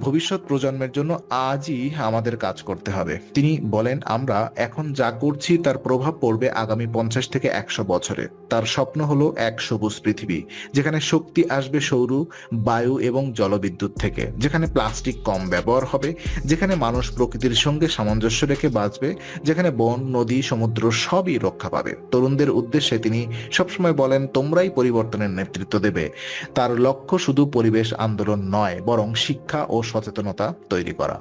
ভবিষ্যৎ প্রজন্মের জন্য আজই আমাদের কাজ করতে হবে। তিনি বলেন, আমরা এখন যা করছি তার প্রভাব পড়বে আগামী পঞ্চাশ থেকে একশো বছরে। তার স্বপ্ন হলো এক সবুজ পৃথিবী, যেখানে শক্তি আসবে সৌর, বায়ু এবং জলবিদ্যুৎ থেকে, যেখানে প্লাস্টিক কম ব্যবহার হবে, যেখানে মানুষ প্রকৃতির সঙ্গে সামঞ্জস্য রেখে বাঁচবে, যেখানে বন, নদী, সমুদ্র সবই রক্ষা পাবে। তরুণদের উদ্দেশ্যে তিনি সবসময় বলেন, তোমরাই পরিবর্তনের নেতৃত্ব দেবে। তার লক্ষ্য শুধু পরিবেশ আন্দোলন নয়, বরং শিক্ষা ও সচেতনতা তৈরি করা।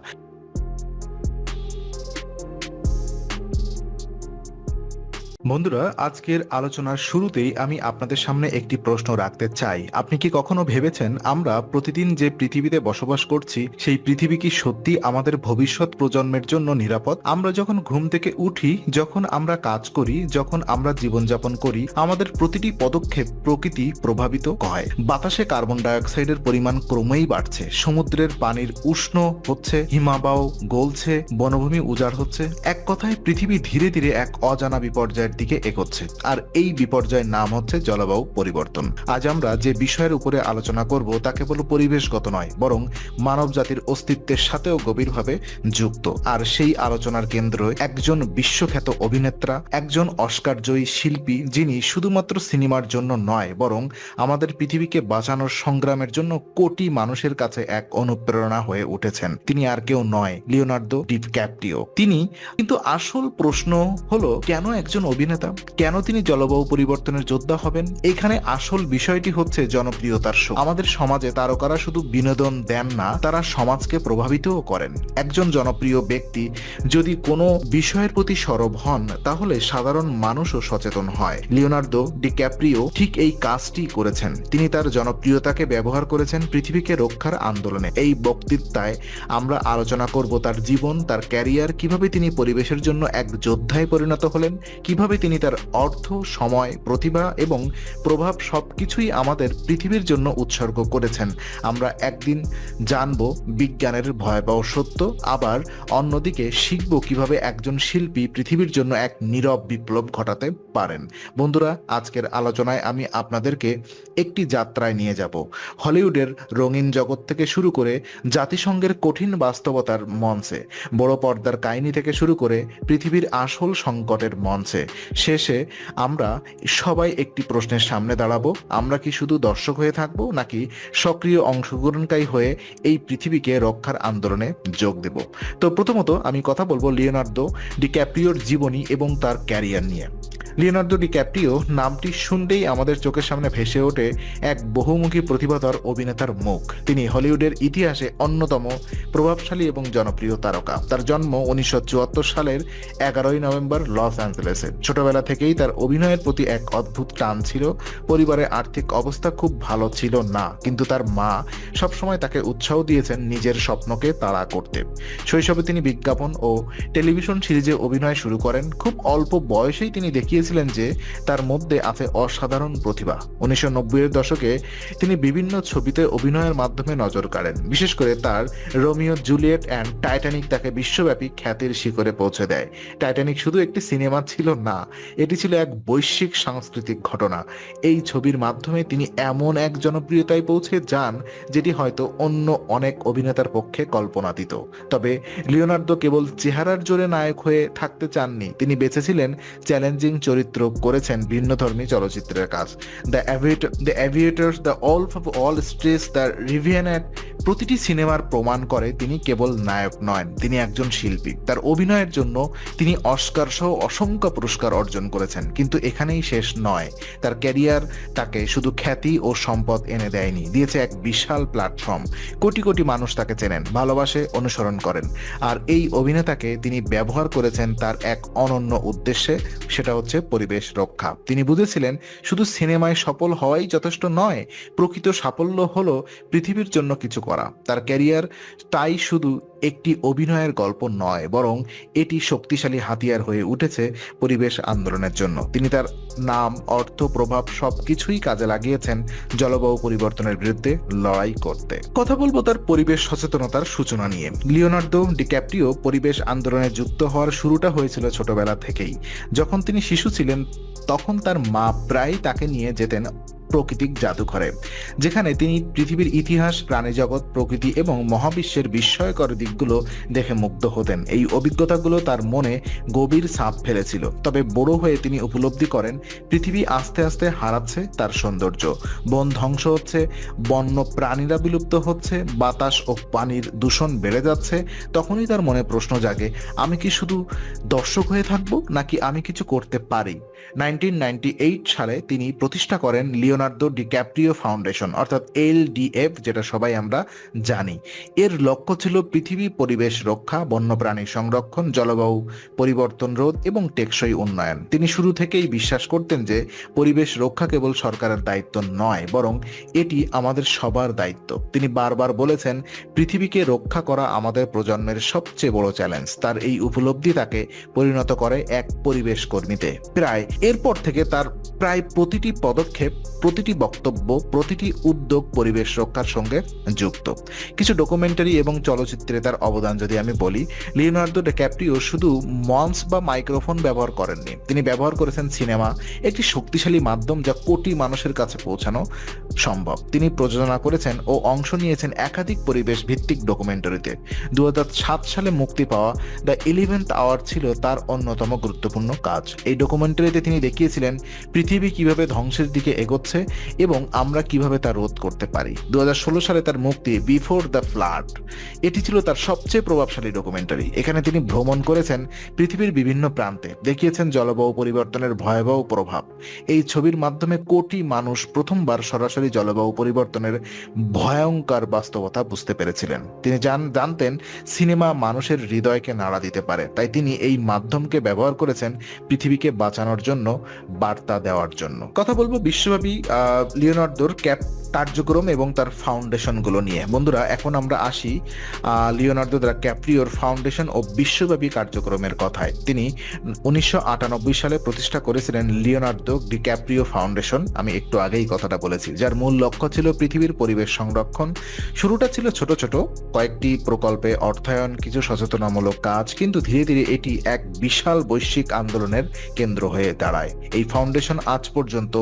বন্ধুরা, আজকের আলোচনার শুরুতেই আমি আপনাদের সামনে একটি প্রশ্ন রাখতে চাই। আপনি কি কখনো ভেবেছেন আমরা প্রতিদিন যে পৃথিবীতে বসবাস করছি, সেই পৃথিবী কি সত্যি আমাদের ভবিষ্যৎ প্রজন্মের জন্য নিরাপদ? আমরা যখন ঘুম থেকে উঠি, যখন আমরা কাজ করি, যখন আমরা জীবনযাপন করি, আমাদের প্রতিটি পদক্ষেপ প্রকৃতি প্রভাবিত হয়। বাতাসে কার্বন ডাইঅক্সাইডের পরিমাণ ক্রমেই বাড়ছে। সমুদ্রের পানির উষ্ণ হচ্ছে হিমাবাও গলছে, বনভূমি উজাড় হচ্ছে। এক কথায় পৃথিবী ধীরে ধীরে এক অজানা বিপর্যয়ের দিকে এগোচ্ছে। আর এই বিপর্যয়ের নাম হচ্ছে জলবায়ু পরিবর্তন। আজ আমরা যে বিষয়ের উপরে আলোচনা করব, তা কেবল পরিবেশগত নয়, বরং মানব জাতির অস্তিত্বের সাথেও গভীরভাবে যুক্ত। আর সেই আলোচনার কেন্দ্র একজন বিশ্বখ্যাত অভিনেত্রা, একজন অস্কারজয়ী শিল্পী, যিনি শুধুমাত্র সিনেমার জন্য নয়, বরং আমাদের পৃথিবীকে বাঁচানোর সংগ্রামের জন্য কোটি মানুষের কাছে এক অনুপ্রেরণা হয়ে উঠেছেন। তিনি আর কেউ নয়, লিওনার্দো ডিপ ক্যাপটিও তিনি, কিন্তু আসল প্রশ্ন হলো, কেন একজন অভিনেতা, কেন তিনি জলবায়ু পরিবর্তনের যোদ্ধা হবেন? এখানে আসল বিষয়টি হচ্ছে জনপ্রিয়তার শোক। আমাদের সমাজে তারকারা শুধু বিনোদন দেন না, তারা সমাজকে প্রভাবিতও করেন। একজন জনপ্রিয় ব্যক্তি যদি কোনো বিষয়ের প্রতি সরব হন, তাহলে সাধারণ মানুষও সচেতন হয়। লিওনার্দো ডিক্যাপ্রিও ঠিক এই কাজটি করেছেন। তিনি তার জনপ্রিয়তাকে ব্যবহার করেছেন পৃথিবীকে রক্ষার আন্দোলনে। এই বক্তৃতায় আমরা আলোচনা করব তার জীবন, তার ক্যারিয়ার, কীভাবে তিনি পরিবেশের জন্য এক যোদ্ধায় পরিণত হলেন, কীভাবে তিনি তার অর্থ, সময়, প্রতিভা এবং প্রভাব সবকিছুই আমাদের পৃথিবীর জন্য উৎসর্গ করেছেন। আমরা একদিন জানব বিজ্ঞানের ভয়াবহ সত্য, আবার অন্যদিকে শিখব কীভাবে একজন শিল্পী পৃথিবীর জন্য এক নীরব বিপ্লব ঘটাতে পারেন। বন্ধুরা, আজকের আলোচনায় আমি আপনাদেরকে একটি যাত্রায় নিয়ে যাব। হলিউডের রঙিন জগৎ থেকে শুরু করে জাতিসংঘের কঠিন বাস্তবতার মঞ্চে, বড় পর্দার কাহিনী থেকে শুরু করে পৃথিবীর আসল সংকটের মঞ্চে শেষে আমরা সবাই একটি প্রশ্নের সামনে দাঁড়াবো। আমরা কি শুধু দর্শক হয়ে থাকব, নাকি সক্রিয় অংশগ্রহণকারী হয়ে এই পৃথিবীকে রক্ষার আন্দোলনে যোগ দেব? তো প্রথমত আমি কথা বলব লিওনার্দো ডিক্যাপ্রিওর জীবনী এবং তার ক্যারিয়ার নিয়ে। লিওনার্দো ডিক্যাপ্রিও নামটি শুনতেই আমাদের চোখের সামনে ভেসে ওঠে এক বহুমুখী প্রতিভাধর অভিনেতার মুখ। তিনি হলিউডের ইতিহাসে অন্যতম প্রভাবশালী এবং জনপ্রিয় তারকা। তার জন্ম উনিশশো চুয়াত্তর সালের এগারোই নভেম্বর লস অ্যাঞ্জেলেসে। ছোটবেলা থেকেই তার অভিনয়ের প্রতি এক অদ্ভুত টান ছিল। পরিবারের আর্থিক অবস্থা খুব ভালো ছিল না, কিন্তু তার মা সবসময় তাকে উৎসাহ দিয়েছেন নিজের স্বপ্নকে তাড়া করতে। শৈশবে তিনি বিজ্ঞাপন ও টেলিভিশন সিরিজে অভিনয় শুরু করেন। খুব অল্প বয়সেই তিনি দেখিয়েছিলেন যে তার মধ্যে আছে অসাধারণ প্রতিভা। উনিশশো নব্বইয়ের দশকে তিনি বিভিন্ন ছবিতে অভিনয়ের মাধ্যমে নজর কাড়েন। বিশেষ করে তার রোমিও, জুলিয়েট অ্যান্ড টাইটানিক তাকে বিশ্বব্যাপী খ্যাতির শিখরে পৌঁছে দেয়। টাইটানিক শুধু একটি সিনেমা ছিল না, এটি ছিল এক বৈশ্বিক সাংস্কৃতিক ঘটনা। এই ছবির মাধ্যমে তিনি এমন এক জনপ্রিয়তায় পৌঁছে যান, যেটি হয়তো অন্য অনেক অভিনেতার পক্ষে কল্পনাতীত। তবে লিওনার্দো কেবল চেহারার জোরে নায়ক হয়ে থাকতে চাননি, তিনি বেঁচেছিলেন চ্যালেঞ্জিং চরিত্র করেছেন ভিন্নধর্মী চলচ্চিত্রের কাজ। The the Aviators the wolf of wall street the revenant প্রতিটি সিনেমার প্রমাণ করে তিনি কেবল নায়ক নয় তিনি একজন শিল্পী। তার অভিনয়ের জন্য তিনি অস্কার সহ অসংখ্য পুরস্কার অর্জন করেছেন, কিন্তু এখানেই শেষ নয়। তার ক্যারিয়ার তাকে শুধু খ্যাতি ও সম্পদ এনে দেয়নি, দিয়েছে এক বিশাল প্ল্যাটফর্ম। কোটি কোটি মানুষ তাকে চেনেন, ভালোবাসে, অনুসরণ করেন। আর এই অভিনেতাকে তিনি ব্যবহার করেছেন তার এক অনন্য উদ্দেশ্যে, সেটা হচ্ছে পরিবেশ রক্ষা। তিনি বুঝেছিলেন, শুধু সিনেমায় সফল হওয়াই যথেষ্ট নয়, প্রকৃত সাফল্য হলো পৃথিবীর জন্য কিছু করা। তার ক্যারিয়ার তাই শুধু একটি অভিনয়ের গল্প নয়, বরং এটি শক্তিশালী হাতিয়ার হয়ে উঠেছে পরিবেশ আন্দোলনের জন্য। তিনি তার নাম, অর্থ, প্রভাব সবকিছুই কাজে লাগিয়েছেন জলবায়ু পরিবর্তনের বিরুদ্ধে লড়াই করতে। কথা বলব তার পরিবেশ সচেতনতার সূচনা নিয়ে। লিওনার্দো ডিক্যাপ্রিও পরিবেশ আন্দোলনে যুক্ত হওয়ার শুরুটা হয়েছিল ছোটবেলা থেকেই। যখন তিনি শিশু ছিলেন তখন তার মা প্রায় তাকে নিয়ে যেতেন প্রাকৃতিক জাদুঘরে, যেখানে তিনি পৃথিবীর ইতিহাস, প্রাণীজগৎ, প্রকৃতি এবং মহাবিশ্বের বিস্ময়কর দিকগুলো দেখে মুগ্ধ হতেন। এই অভিজ্ঞতাগুলো তার মনে গভীর ছাপ ফেলেছিল। তবে বড় হয়ে তিনি উপলব্ধি করেন, পৃথিবী আস্তে আস্তে হারাচ্ছে তার সৌন্দর্য। বন ধ্বংস হচ্ছে, বন্য প্রাণীরা বিলুপ্ত হচ্ছে, বাতাস ও পানির দূষণ বেড়ে যাচ্ছে। তখনই তার মনে প্রশ্ন জাগে, আমি কি শুধু দর্শক হয়ে থাকব, নাকি আমি কিছু করতে পারি? নাইনটিন সালে তিনি প্রতিষ্ঠা করেন লিওনার্দো ডিক্যাপ্রিও ফাউন্ডেশন, অর্থাৎ এলডিএফ যেটা সবাই আমরা জানি। এর লক্ষ্য ছিল পৃথিবী পরিবেশ রক্ষা, বন্যপ্রাণী সংরক্ষণ, জলবায়ু পরিবর্তন রোধ এবং টেকসই উন্নয়ন। তিনি শুরু থেকেই বিশ্বাস করতেন যে পরিবেশ রক্ষা কেবল সরকারের দায়িত্ব নয়, বরং এটি আমাদের সবার দায়িত্ব। তিনি বারবার বলেছেন, পৃথিবীকে রক্ষা করা আমাদের প্রজন্মের সবচেয়ে বড় চ্যালেঞ্জ। তার এই উপলব্ধি তাকে পরিণত করে এক পরিবেশ কর্মীতে। প্রায় এরপর থেকে তার প্রায় প্রতিটি পদক্ষেপ প্রতিটি বক্তব্য, প্রতিটি উদ্যোগ পরিবেশ রক্ষার সঙ্গে যুক্ত। কিছু ডকুমেন্টারি এবং চলচ্চিত্রে তার অবদান যদি আমি বলি, লিওনার্দো ডেক্যাপ্রিও শুধু মঞ্চ বা মাইক্রোফোন ব্যবহার করেননি। তিনি ব্যবহার করেছেন সিনেমা, একটি শক্তিশালী মাধ্যম যা কোটি মানুষের কাছে পৌঁছানো সম্ভব। তিনি প্রযোজনা করেছেন ও অংশ নিয়েছেন একাধিক পরিবেশ ভিত্তিক ডকুমেন্টারিতে দু হাজার সাত সালে মুক্তি পাওয়া দ্য ইলেভেন্থ আওয়ার ছিল তার অন্যতম গুরুত্বপূর্ণ কাজ। এই ডকুমেন্টারিতে তিনি দেখিয়েছিলেন পৃথিবী কীভাবে ধ্বংসের দিকে এগোচ্ছে এবং আমরা কীভাবে তা রোধ করতে পারি। দুহাজার ষোলো সালে তার মুক্তি বিফোর দ্য ফ্লাড। এটি ছিল তার সবচেয়ে প্রভাবশালী ডকুমেন্টারি। এখানে তিনি ভ্রমণ করেছেন পৃথিবীর বিভিন্ন প্রান্তে। দেখিয়েছেন জলবায়ু পরিবর্তনের ভয়াবহ প্রভাব। এই ছবির মাধ্যমে কোটি মানুষ প্রথমবার সরাসরি জলবায়ু পরিবর্তনের ভয়ঙ্কর বাস্তবতা বুঝতে পেরেছিলেন। তিনি জান, জানতেন সিনেমা মানুষের হৃদয়কে নাড়া দিতে পারে। তাই তিনি এই মাধ্যমকে ব্যবহার করেছেন পৃথিবীকে বাঁচানোর জন্য, বার্তা দেওয়ার জন্য। কথা বলব বিশ্বব্যাপী লিওনার্দোর ক্যাপ কার্যক্রম এবং তার ফাউন্ডেশনগুলো নিয়ে। বন্ধুরা, এখন আমরা আসি লিওনার্দো দ্য ক্যাপ্রিওর ফাউন্ডেশন ও বিশ্বব্যাপী কার্যক্রমের কথায়। তিনি উনিশশো আটানব্বই সালে প্রতিষ্ঠা করেছিলেন লিওনার্দো ডি ক্যাপ্রিও ফাউন্ডেশন। আমি একটু আগেই কথাটা বলেছি। যার মূল লক্ষ্য ছিল পৃথিবীর পরিবেশ সংরক্ষণ। শুরুটা ছিল ছোট ছোট, কয়েকটি প্রকল্পে অর্থায়ন, কিছু সচেতনামূলক কাজ, কিন্তু ধীরে ধীরে এটি এক বিশাল বৈশ্বিক আন্দোলনের কেন্দ্র হয়ে দাঁড়ায়। এই ফাউন্ডেশন আজ পর্যন্ত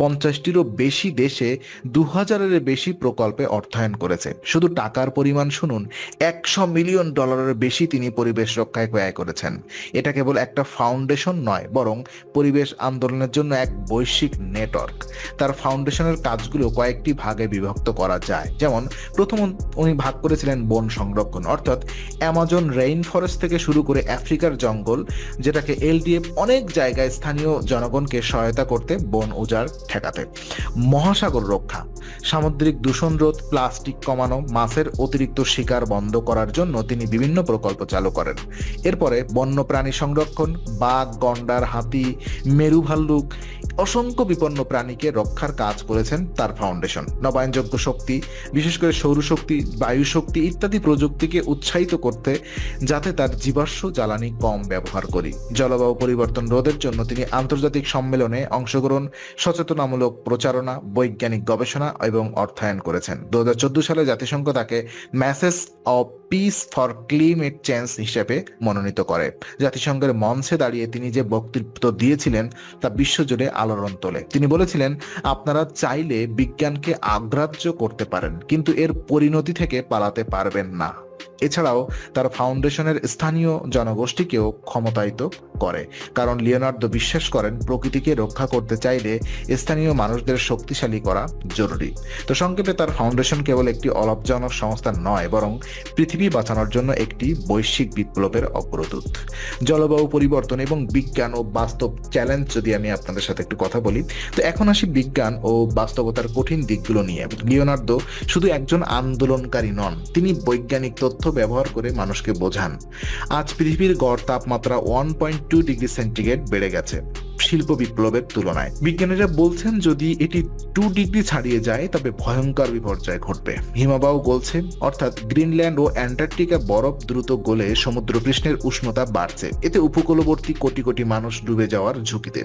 পঞ্চাশটিরও বেশি দেশে দু হাজারের বেশি প্রকল্পে অর্থায়ন করেছে। শুধু টাকার পরিমাণ শুনুন, একশো মিলিয়ন ডলারের বেশি তিনি পরিবেশ রক্ষায় ব্যয় করেছেন। এটা কেবল একটা ফাউন্ডেশন নয়, বরং পরিবেশ আন্দোলনের জন্য এক বৈশ্বিক নেটওয়ার্ক। তার ফাউন্ডেশনের কাজগুলো কয়েকটি ভাগে বিভক্ত করা যায়। যেমন, প্রথম উনি ভাগ করেছিলেন বন সংরক্ষণ, অর্থাৎ অ্যামাজন রেইন ফরেস্ট থেকে শুরু করে আফ্রিকার জঙ্গল, যেটাকে এলডিএফ অনেক জায়গায় স্থানীয় জনগণকে সহায়তা করতে বন উজাড় ঠেকাতে। মহাসাগর রক্ষা সামুদ্রিক দূষণ রোধ, প্লাস্টিক কমানো, মাছের অতিরিক্ত শিকার বন্ধ করার জন্য তিনি বিভিন্ন প্রকল্প চালু করেন। এরপরে বন্য প্রাণী সংরক্ষণ, বাঘ, গন্ডার, হাতি, মেরু ভাল্লুক অসংখ্য বিপন্ন প্রাণীকে রক্ষার কাজ করেছেন তার ফাউন্ডেশন। নবায়নযোগ্য শক্তি, বিশেষ করে সৌরশক্তি বায়ু শক্তি ইত্যাদি প্রযুক্তিকে উৎসাহিত করতে যাতে তার জীবাশ্ম জ্বালানি কম ব্যবহার করি। জলবায়ু পরিবর্তন রোধের জন্য তিনি আন্তর্জাতিক সম্মেলনে অংশগ্রহণ, সচেতনামূলক প্রচারণা, বৈজ্ঞানিক গবেষণা এবং অর্থায়ন করেছেন। দু হাজার চোদ্দ সালে জাতিসংঘ তাকে message of peace for climate change হিসেবে মনোনীত করে। জাতিসংঘের মঞ্চে দাঁড়িয়ে তিনি যে বক্তৃত্ব দিয়েছিলেন তা বিশ্বজুড়ে আলোড়ন তোলে। তিনি বলেছিলেন, আপনারা চাইলে বিজ্ঞানকে আগ্রাহ্য করতে পারেন, কিন্তু এর পরিণতি থেকে পালাতে পারবেন না। এছাড়াও তার ফাউন্ডেশনের স্থানীয় জনগোষ্ঠীকেও ক্ষমতায়িত করে। কারণ লিওনার্দো বিশ্বাস করেন, প্রকৃতিকে রক্ষা করতে চাইলে স্থানীয় মানুষদের শক্তিশালী করা জরুরি। তো সংক্ষেপে তার ফাউন্ডেশন কেবল একটি অলাভজনক সংস্থা নয়, বরং পৃথিবী বাঁচানোর জন্য একটি বৈশ্বিক বিপ্লবের অগ্রদূত। জলবায়ু পরিবর্তন এবং বিজ্ঞান ও বাস্তব চ্যালেঞ্জ যদি আমি আপনাদের সাথে একটু কথা বলি, তো এখন আসি বিজ্ঞান ও বাস্তবতার কঠিন দিকগুলো নিয়ে। লিওনার্দো শুধু একজন আন্দোলনকারী নন, তিনি বৈজ্ঞানিক তথ্য ব্যবহার করে মানুষকে বোঝান। আজ পৃথিবীর গড় তাপমাত্রা one point two degree centigrade বেড়ে গেছে। শিল্প বিপ্লবের তুলনায়। বিজ্ঞানীরা বলছেন, যদি এটি টু ডিগ্রি ছাড়িয়ে যায়, তবে ভয়ঙ্কর বিপর্যয় ঘটবে। হিমাবাহ গলছে অর্থাৎ গ্রিনল্যান্ড ও অ্যান্টার্কটিকা বরফ দ্রুত গলে সমুদ্রপৃষ্ঠের উষ্ণতা বাড়ছে। এতে উপকূলবর্তী কোটি কোটি মানুষ ডুবে যাওয়ার ঝুঁকিতে।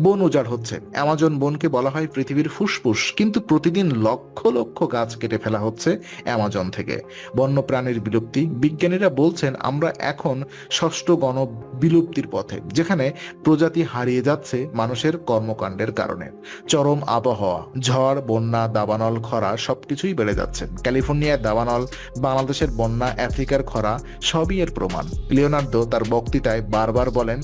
বন উজাড় হচ্ছে। অ্যামাজন বনকে বলা হয় পৃথিবীর ফুসফুস, কিন্তু প্রতিদিন লক্ষ লক্ষ গাছ কেটে ফেলা হচ্ছে অ্যামাজন থেকে। বন্যপ্রাণীর বিলুপ্তি। বিজ্ঞানীরা বলছেন, আমরা এখন ষষ্ঠ গণ বিলুপ্তির পথে, যেখানে প্রজাতি হারিয়ে যাচ্ছে যাচ্ছে মানুষের কর্মকাণ্ডের কারণে। চরম আবহাওয়া, ঝড়, বন্যা, দাবানল, খরা সবকিছুই বেড়ে যাচ্ছে। ক্যালিফোর্নিয়ার দাবানল, বাংলাদেশের বন্যা, আফ্রিকার খরা সবই এর প্রমাণ। লিওনার্দো তার বক্তৃতায় বারবার বলেন,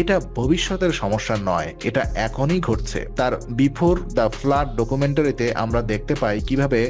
এটা ভবিষ্যতের সমস্যা নয়, এটা এখনই ঘটছে। তার বিফোর দ্য ফ্লাড ডকুমেন্টারিতে আমরা দেখতে পাই কীভাবে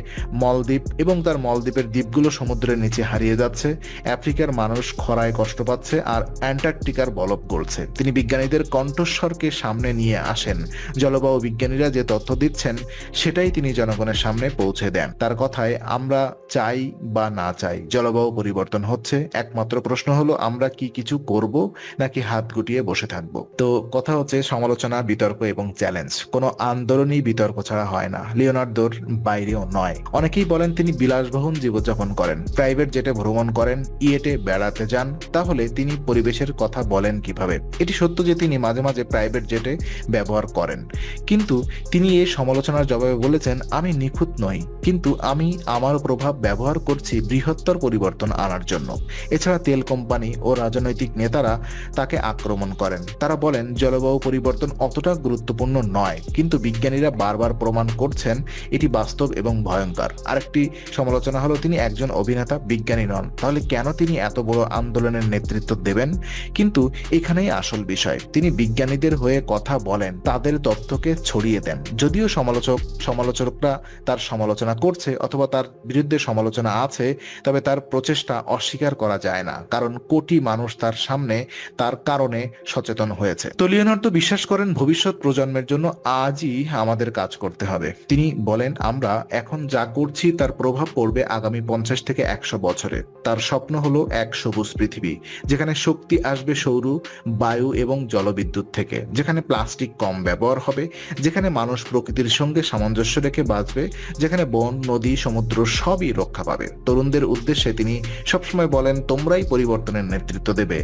মলদ্বীপ এবং তার মলদ্বীপের দ্বীপগুলো সমুদ্রের নিচে হারিয়ে যাচ্ছে, আফ্রিকার মানুষ খরায় কষ্ট পাচ্ছে আর অ্যান্টার্কটিকার বলব গড়ছে তিনি বিজ্ঞানীদের কণ্ঠস্বরকে সামনে নিয়ে আসেন। জলবায়ু বিজ্ঞানীরা যে তথ্য দিচ্ছেন, সেটাই তিনি জনগণের সামনে পৌঁছে দেন। তার কথায়, আমরা চাই বা না চাই, জলবায়ু পরিবর্তন হচ্ছে। একমাত্র প্রশ্ন হলো, আমরা কি কিছু করব নাকি হাত গুটিয়ে বসে থাকব? তো কথা হচ্ছে, সমালোচনা, বিতর্ক এবং চ্যালেঞ্জ। কোনো আন্দোলনই বিতর্ক ছাড়া হয় না। লিওনার্দোর বাইরেও নয়। অনেকেই বলেন, তিনি বিলাসবহুল জীবনযাপন করেন। প্রাইভেট জেটে ভ্রমণ করেন, ইয়েটে বেড়াতে যান। তাহলে তিনি পরিবেশের কথা বলেন কীভাবে? এটি সত্য যে তিনি মাঝে মাঝে প্রাইভেট জেটে ব্যবহার করেন। কিন্তু তিনি এই সমালোচনার জবাবে বলেছেন, আমি নিখুঁত নই, কিন্তু আমি আমার প্রভাব ব্যবহার করছি বৃহত্তর পরিবর্তন আনার জন্য। এছাড়া তেল কোম্পানি ও রাজনৈতিক নেতারা তাকে আক্রমণ করেন। তারা বলেন, জলবায়ু পরিবর্তন অতটা গুরুত্বপূর্ণ নয়, কিন্তু বিজ্ঞানীরা বারবার প্রমাণ করছেন, এটি বাস্তব এবং ভয়ঙ্কর। আরেকটি সমালোচনা হলো, তিনি একজন অভিনেতা, বিজ্ঞানী নন, তাহলে কেন তিনি এত বড় আন্দোলনের নেতৃত্ব দেবেন? কিন্তু এখানেই আসল বিষয়, তিনি বিজ্ঞানীদের হয়ে কথা বলেন, তাদের তথ্যকে ছড়িয়ে দেন। যদিও সমালোচক, সমালোচকরা তার সমালোচনা করছে অথবা তার বিরুদ্ধে সমালোচনা আছে, তবে তার প্রচেষ্টা অস্বীকার করা যায় না, কারণ কোটি মানুষ তার সামনে তার কারণে সচেতন হয়েছে। তো লিওনার্দো বিশ্বাস করেন, ভবিষ্যৎ প্রজন্মের জন্য আজই আমাদের কাজ করতে হবে। তিনি বলেন, আমরা এখন যা করছি তার প্রভাব পড়বে আগামী পঞ্চাশ থেকে একশো বছরে। তার স্বপ্ন হলো এক সবুজ পৃথিবী, যেখানে শক্তি আসবে সৌর, বায়ু এবং জলবিদ্যুৎ থেকে যেখানে প্লাস্টিক কম ব্যবহার হবে, যেখানে মানুষ প্রকৃতির সঙ্গে সামঞ্জস্য রেখে বাঁচবে, যেখানে বন, নদী, সমুদ্র সবই রক্ষা পাবে। তরুণদের উদ্দেশ্যে তিনি সবসময় বলেন, তোমরাই পরিবর্তনের নেতৃত্ব দেবে।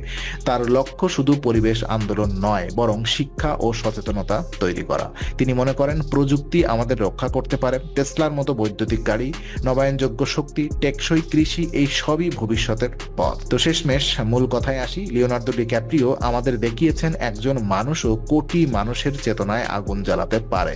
তার লক্ষ্য শুধু পরিবেশ আন্দোলন নয়, বরং শিক্ষা ও সচেতনতা তৈরি করা। তিনি মনে করেন, প্রযুক্তি আমাদের রক্ষা করতে পারে। টেসলার মতো বৈদ্যুতিক গাড়ি, নবায়নযোগ্য শক্তি, টেকসই কৃষি, এই সবই ভবিষ্যতের পথ। তো শেষমেশ মূল কথায় আসি, লিওনার্দো ডিক্যাপ্রিও আমাদের দেখিয়েছেন, একজন মানুষও কোটি মানুষের চেতনায় আগুন জ্বালাতে পারে।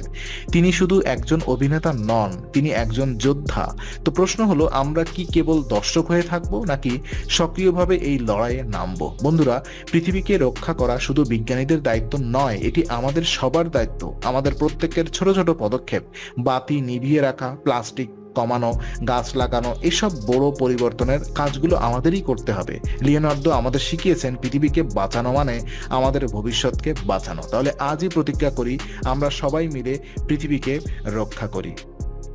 তিনি শুধু একজন অভিনেতা নন, তিনি একজন যোদ্ধা। তো প্রশ্ন হলো, আমরা কি কেবল দর্শক হয়ে থাকব, নাকি সক্রিয়ভাবে এই লড়াইয়ে নামবো? বন্ধুরা, পৃথিবীকে রক্ষা করা শুধু বিজ্ঞানীদের দায়িত্ব নয়, এটি আমাদের সবার দায়িত্ব। আমাদের প্রত্যেকের ছোট ছোট পদক্ষেপ, বাতি নিভিয়ে রাখা, প্লাস্টিক কমানো, গাছ লাগানো, এসব বড় পরিবর্তনের কাজগুলো আমাদেরই করতে হবে। লিওনার্দো আমাদের শিখিয়েছেন পৃথিবীকে বাঁচানো মানে আমাদের ভবিষ্যৎকে বাঁচানো। তাহলে আজই প্রতিজ্ঞা করি, আমরা সবাই মিলে পৃথিবীকে রক্ষা করি।